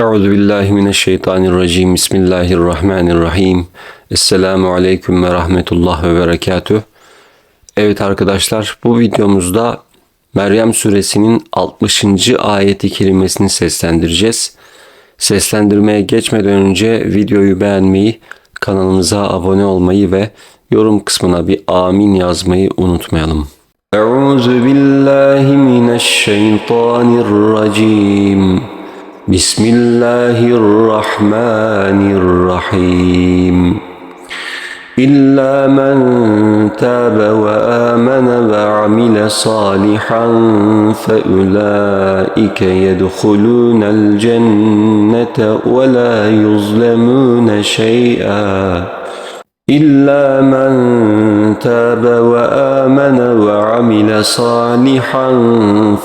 Euzu billahi mineşşeytanirracim. Bismillahirrahmanirrahim. Esselamu aleyküm ve rahmetullah ve berekatüh. Evet arkadaşlar bu videomuzda Meryem suresinin 60. ayeti kelimesini seslendireceğiz. Seslendirmeye geçmeden önce videoyu beğenmeyi, kanalımıza abone olmayı ve yorum kısmına bir amin yazmayı unutmayalım. Euzu billahi mineşşeytanirracim. Bismillahirrahmanirrahim. إلا من تاب وآمن وعمل صالحا فأولئك يدخلون الجنة ولا يظلمون شيئا إلا من تاب وآمن وعمل صالحا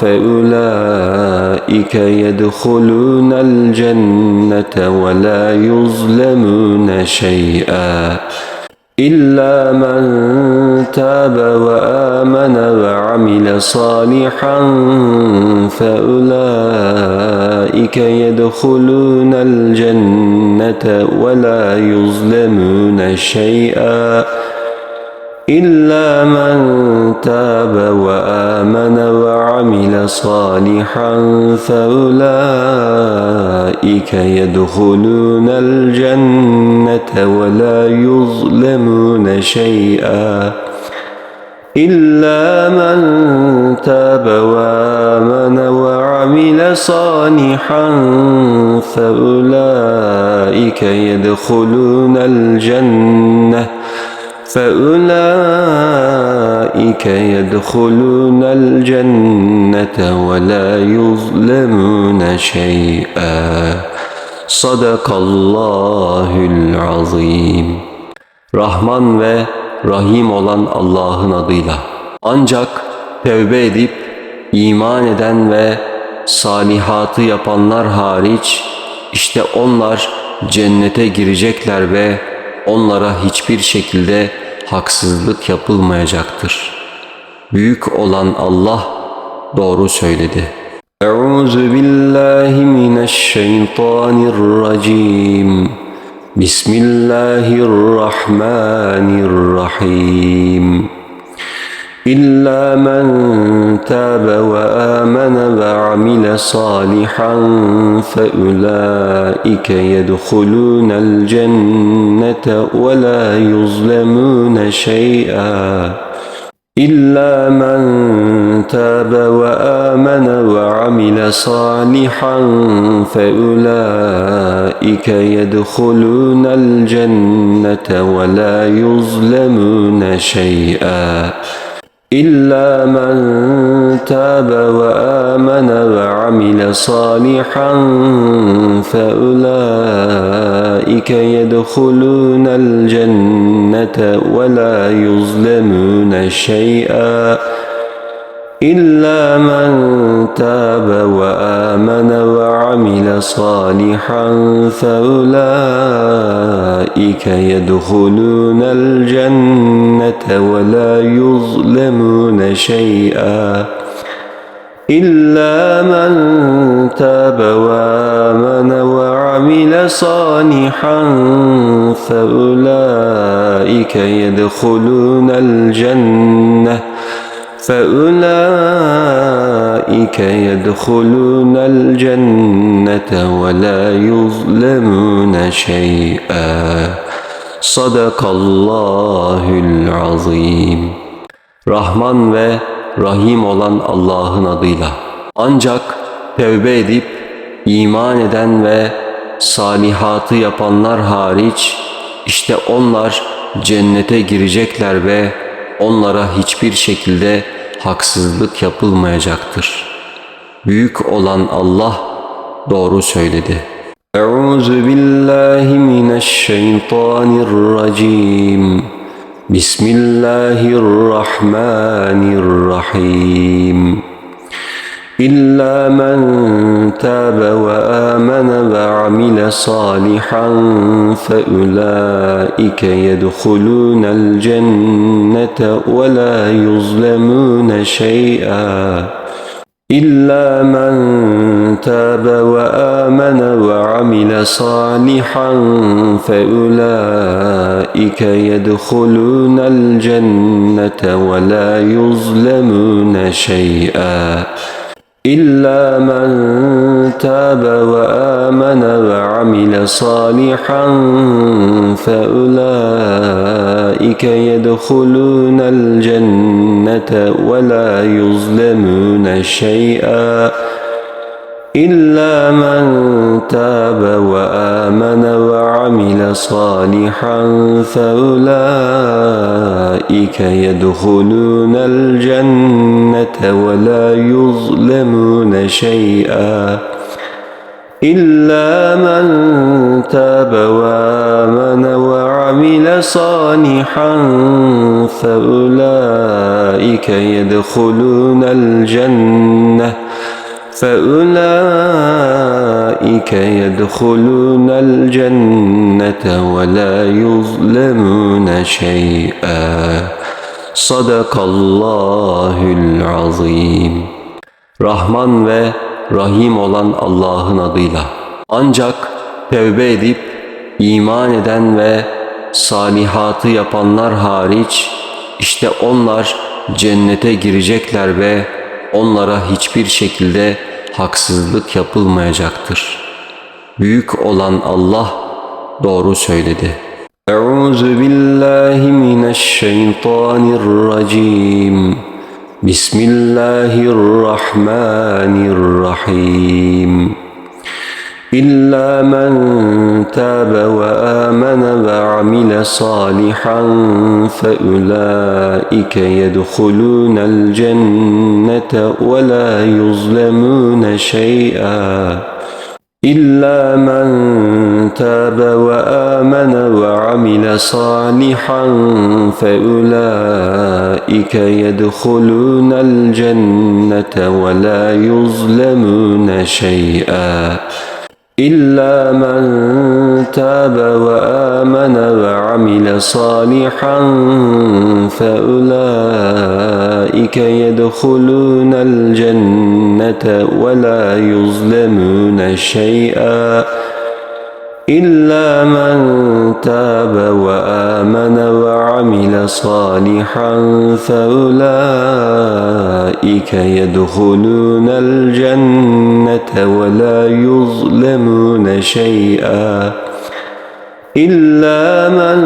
فأولئك يدخلون الجنة ولا يظلمون شيئا. إلا من تاب وآمن وعمل صالحا فأولئك يدخلون الجنة ولا يظلمون شيئا. إلا من تاب وآمن وعمل صالحا فأولئك يدخلون الجنة ولا يظلمون شيئا إلا من تاب وآمن وعمل صالحا فأولئك يدخلون الجنة فأولئك يدخلون الجنة ولا يظلمون شيئا صدق الله العظيم Rahman ve Rahim olan Allah'ın adıyla. Ancak tevbe edip iman eden ve salihatı yapanlar hariç işte onlar cennete girecekler ve onlara hiçbir şekilde haksızlık yapılmayacaktır. Büyük olan Allah doğru söyledi. Euzu billahi mineşşeytanirracim. Bismillahirrahmanirrahim. إلا من تاب وآمن وعمل صالحا فأولئك يدخلون الجنة ولا يظلمون شيئا. إلا من تاب وآمن وعمل صالحا فأولئك يدخلون الجنة ولا يظلمون شيئا. إلا من تاب وآمن وعمل صالحا فأولئك يدخلون الجنة ولا يظلمون شيئا إلا من تاب وآمن وعمل صالحا فأولئك يدخلون الجنة ولا يظلمون شيئا إلا من تاب وآمن وعمل صالحا فأولئك يدخلون الجنة فأولئك يدخلون الجنة ولا يظلمون شيئا صدق الله العظيم Rahman ve Rahim olan Allah'ın adıyla. Ancak tevbe edip iman eden ve salihatı yapanlar hariç işte onlar cennete girecekler ve onlara hiçbir şekilde haksızlık yapılmayacaktır. Büyük olan Allah doğru söyledi. Euzu billahi mineşşeytanirracim. Bismillahirrahmanirrahim. إلا من تاب وآمن وعمل صالحا فأولئك يدخلون الجنة ولا يظلمون شيئا. إلا من تاب وآمن وعمل صالحا فأولئك يدخلون الجنة ولا يظلمون شيئا. إلا من تاب وآمن وعمل صالحا فأولئك يدخلون الجنة ولا يظلمون شيئا. إلا من تاب وآمن وعمل صالحا فأولئك يدخلون الجنة ولا يظلمون شيئا إلا من تاب وآمن وعمل صالحا فأولئك يدخلون الجنة فأولئك يدخلون الجنة ولا يظلمون شيئا صدق الله العظيم Rahman ve Rahim olan Allah'ın adıyla. Ancak tevbe edip iman eden ve salihatı yapanlar hariç işte onlar cennete girecekler ve onlara hiçbir şekilde haksızlık yapılmayacaktır. Büyük olan Allah doğru söyledi. Euzu billahi mineşşeytanirracim. Bismillahirrahmanirrahim. إلا من تاب وآمن وعمل صالحا فأولئك يدخلون الجنة ولا يظلمون شيئا. إلا من تاب وآمن وعمل صالحا فأولئك يدخلون الجنة ولا يظلمون شيئا. إلا من تاب وآمن وعمل صالحا فأولئك يدخلون الجنة ولا يظلمون شيئا إلا من تاب وآمن وعمل صالحا فأولئك يدخلون الجنة ولا يظلمون شيئا إلا من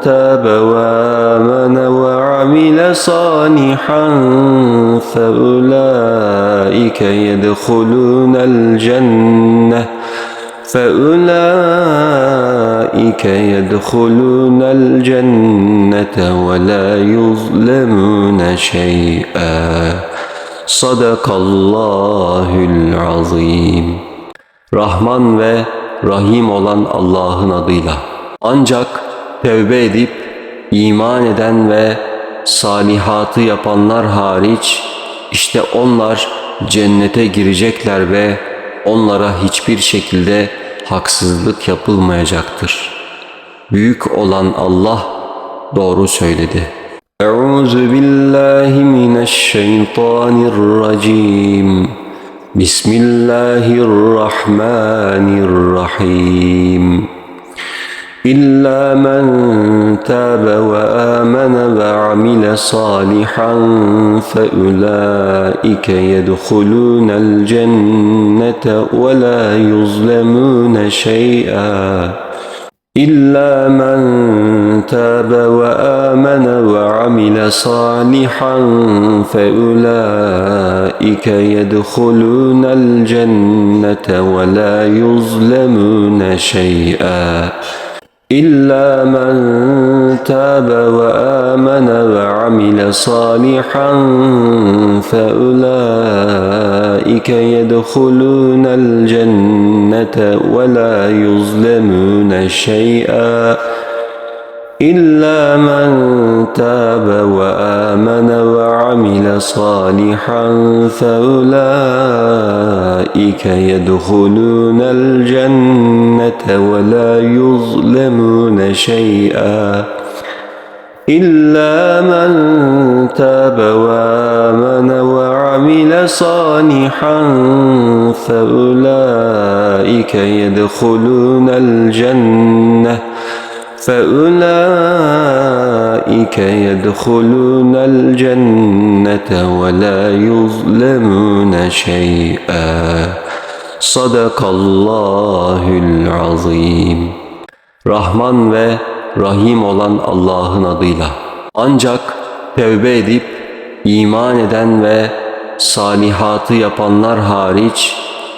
تاب وآمن وعمل صالحا فأولئك يدخلون الجنة فأولئك يدخلون الجنة ولا يظلمون شيئا صدق الله العظيم Rahman ve Rahim olan Allah'ın adıyla. Ancak tevbe edip iman eden ve salihatı yapanlar hariç işte onlar cennete girecekler ve onlara hiçbir şekilde haksızlık yapılmayacaktır. Büyük olan Allah doğru söyledi. Euzu billahi mineşşeytanirracim. Bismillahirrahmanirrahim. إلا من تاب وآمن وعمل صالحا فأولئك يدخلون الجنة ولا يظلمون شيئا. إلا من تاب وآمن وعمل صالحا فأولئك يدخلون الجنة ولا يظلمون شيئا. إلا من تاب وآمن وعمل صالحا فأولئك يدخلون الجنة ولا يظلمون شيئا. إلا من تاب وآمن وعمل صالحا فأولئك يدخلون الجنة ولا يظلمون شيئا إلا من تاب وآمن وعمل صالحا فأولئك يدخلون الجنة فأولئك يدخلون الجنة ولا يظلمون شيئا صدق الله العظيم Rahman ve Rahim olan Allah'ın adıyla. Ancak tevbe edip iman eden ve salihatı yapanlar hariç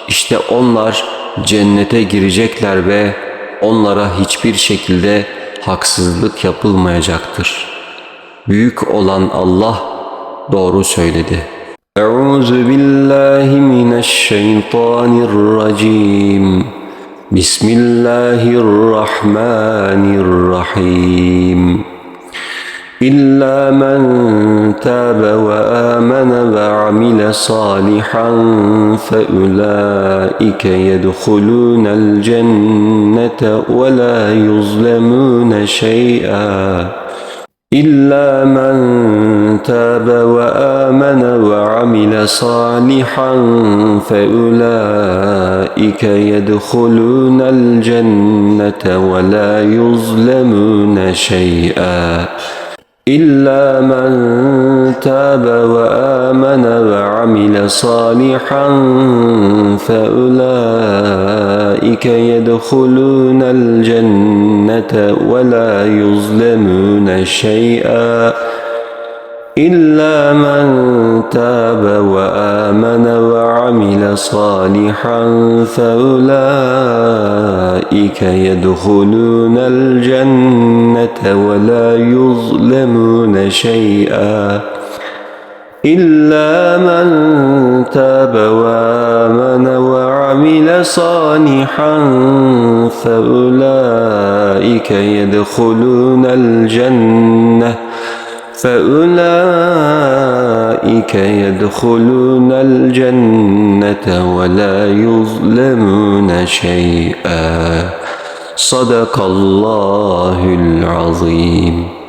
işte onlar cennete girecekler ve onlara hiçbir şekilde haksızlık yapılmayacaktır. Büyük olan Allah doğru söyledi. Euzu billahi mineşşeytanirracim. Bismillahirrahmanirrahim. إلا من تاب وآمن وعمل صالحا فأولئك يدخلون الجنة ولا يظلمون شيئا. إلا من تاب وآمن وعمل صالحا فأولئك يدخلون الجنة ولا يظلمون شيئا. إلا من تاب وآمن وعمل صالحا فأولئك يدخلون الجنة ولا يظلمون شيئا. إلا من تاب وآمن وعمل صالحا فأولئك يدخلون الجنة ولا يظلمون شيئا إلا من تاب وآمن وعمل صالحا فأولئك يدخلون الجنة فأولئك يدخلون الجنة ولا يظلمون شيئا صدق الله العظيم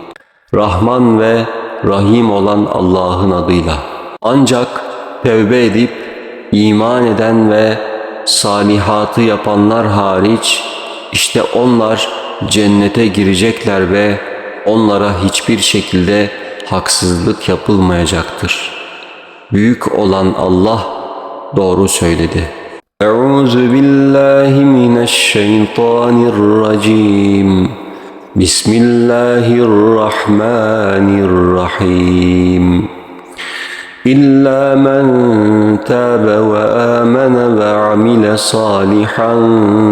Rahman ve Rahim olan Allah'ın adıyla. Ancak tevbe edip iman eden ve salihatı yapanlar hariç işte onlar cennete girecekler ve onlara hiçbir şekilde haksızlık yapılmayacaktır. Büyük olan Allah doğru söyledi. Euzu billahi mineşşeytanirracim. Bismillahirrahmanirrahim. إلا من تاب وآمن وعمل صالحا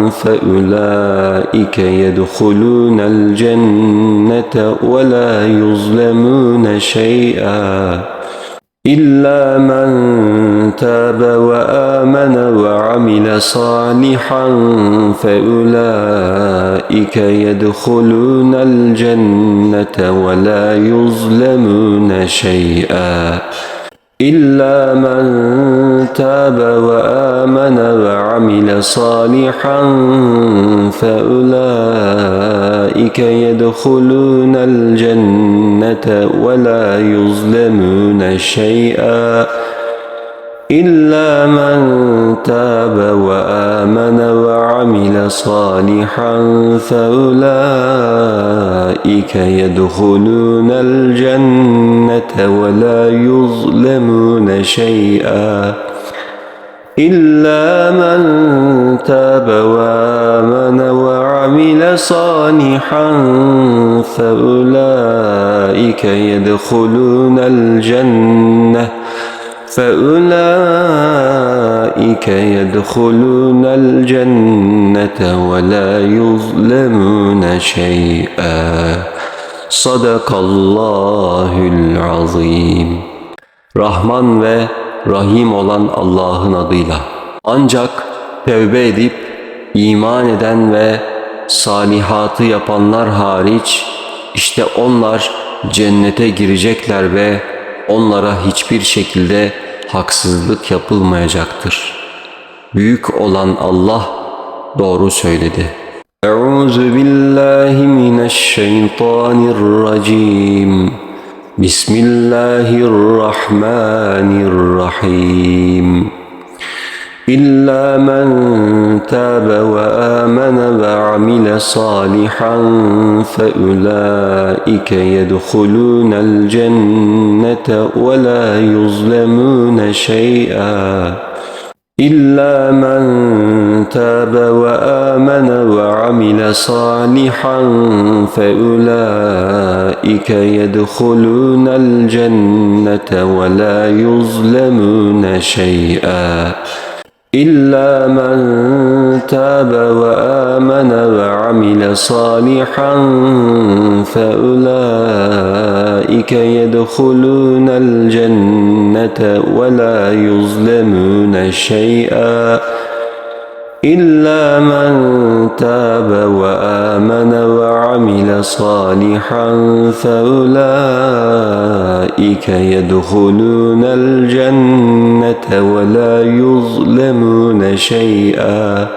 فأولئك يدخلون الجنة ولا يظلمون شيئا. إلا من تاب وآمن وعمل صالحا فأولئك يدخلون الجنة ولا يظلمون شيئا. إلا من تاب وآمن وعمل صالحا فأولئك يدخلون الجنة ولا يظلمون شيئا. إلا من تاب وآمن وعمل صالحا فأولئك يدخلون الجنة ولا يظلمون شيئا إلا من تاب وآمن وعمل صالحا فأولئك يدخلون الجنة فأولئك يدخلون الجنة ولا يظلمون شيئا صدق الله العظيم Rahman ve Rahim olan Allah'ın adıyla. Ancak tevbe edip iman eden ve salihatı yapanlar hariç işte onlar cennete girecekler ve onlara hiçbir şekilde haksızlık yapılmayacaktır. Büyük olan Allah doğru söyledi. Euzu billahi mineşşeytanirracim. Bismillahirrahmanirrahim. إلا من تاب وآمن وعمل صالحا فأولئك يدخلون الجنة ولا يظلمون شيئا. إلا من تاب وآمن وعمل صالحا فأولئك يدخلون الجنة ولا يظلمون شيئا. إلا من تاب وآمن وعمل صالحا فأولئك يدخلون الجنة ولا يظلمون شيئا إلا من تاب وآمن وعمل صالحا فأولئك يدخلون الجنة ولا يظلمون شيئا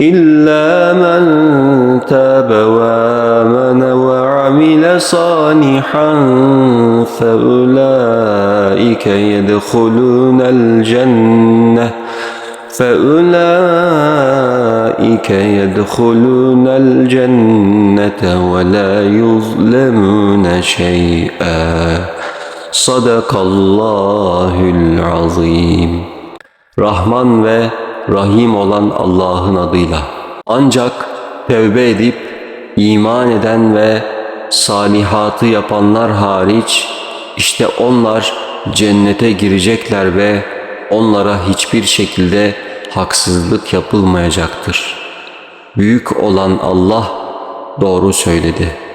إلا من تاب وآمن وعمل صالحا فأولئك يدخلون الجنة فأولئك يدخلون الجنة ولا يظلمون شيئا صدق الله العظيم Rahman ve Rahim olan Allah'ın adıyla. Ancak tevbe edip iman eden ve salihatı yapanlar hariç işte onlar cennete girecekler ve onlara hiçbir şekilde haksızlık yapılmayacaktır. Büyük olan Allah doğru söyledi.''